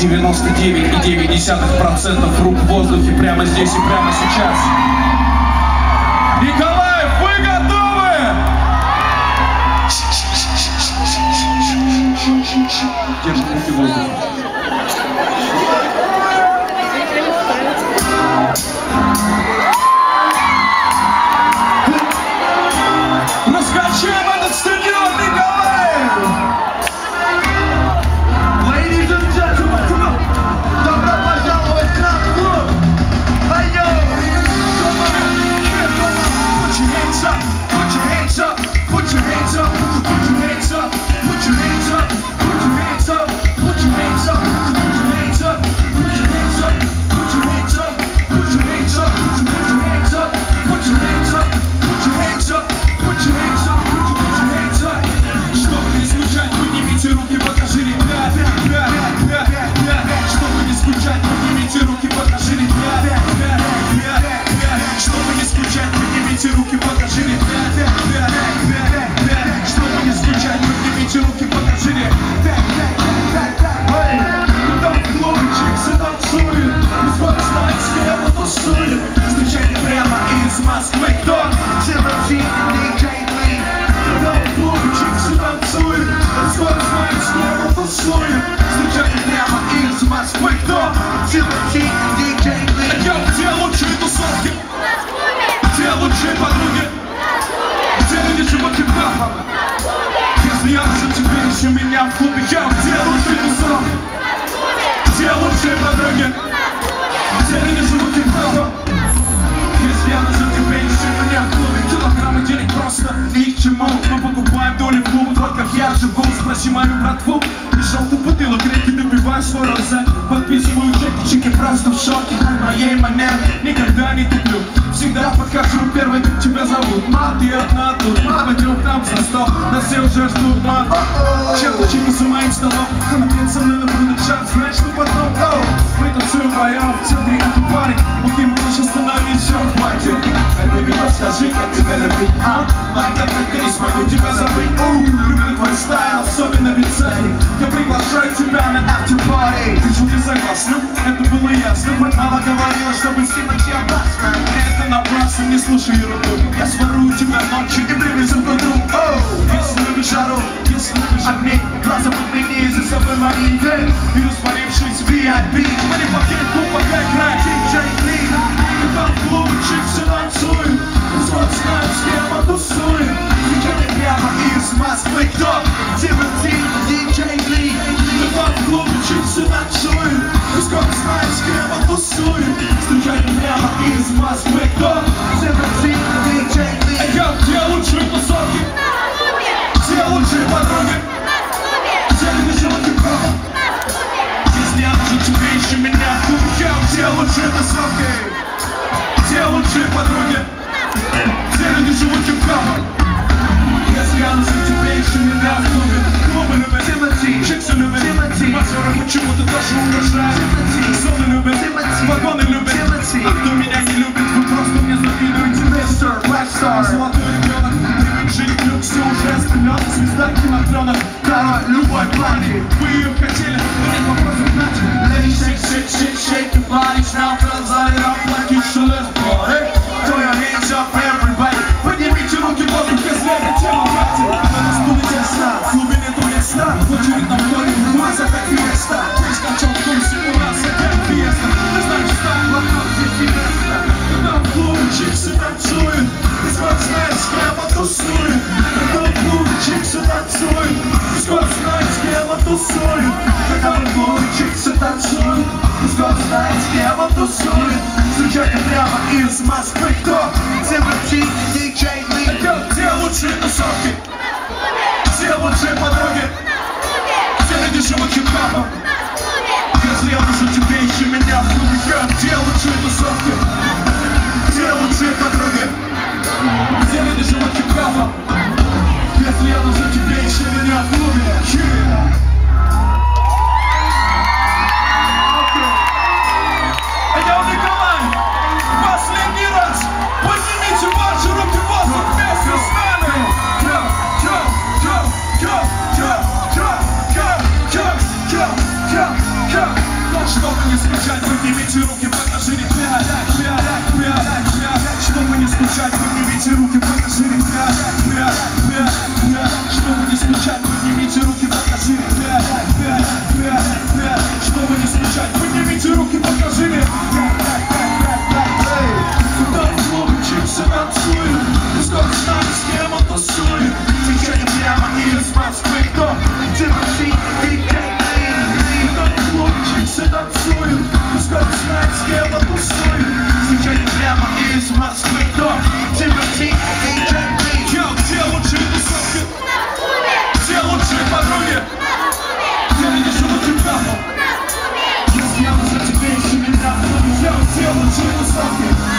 99,9% рук в воздухе прямо здесь и прямо сейчас. Николаев, вы готовы? Держит руки в воздухе. Ищу меня в клубе, я где лучшие тусовки? Где лучшие подруги? Где люди живут хип-хопом? Если я назову тебя ищу меня в клубе Килограммы денег просто ни к чему. Мы покупаем доли в клубах, вот как я живу. Спроси мою братву. И желтых бутылок реки добиваю свой розет Подписываю чеки, чеки просто в шоке. Моей манеры никогда не туплю Всегда подхожу первый, тебя зовут Мат, ты одна тут, пойдем к нам за стол Нас все уже ждут, мат. Чем-то чеки за моим столом Конкурент со мной на будет шанс, знаешь, что потом? Оу, Мы танцуем вдвоем в центре этой пары Окей, можешь остановить все, хватит Baby, расскажи, как тебя любить, а? Майка, только не смогу тебя забыть. Оу, люблю твой стайл, особенно лицее. Я приглашаю тебя на after-party Ты что, ты согласна? Это было ясно. Мама говорила, чтобы с Тимати опасно Это напрасно, не слушай ерунду от мне Глазом под мне из-за собой мои идеи И распалившись в VIP Мне пакет тупо как кротик Джейк Ли И там в клубе чипсы танцуем Сколько знают, с кем мы тусуем Движение прямо из Москвы Кто? Дивертин, диджей Ли И там в клубе чипсы танцуем Сколько знают, с кем мы тусуем Встречаем прямо из Москвы Колокольчик все танцует, скоро знать дело тусует. Колокольчик все танцует, скоро знать дело тусует. Сучака прямо из Москвы, кто? Всем tiro que fucking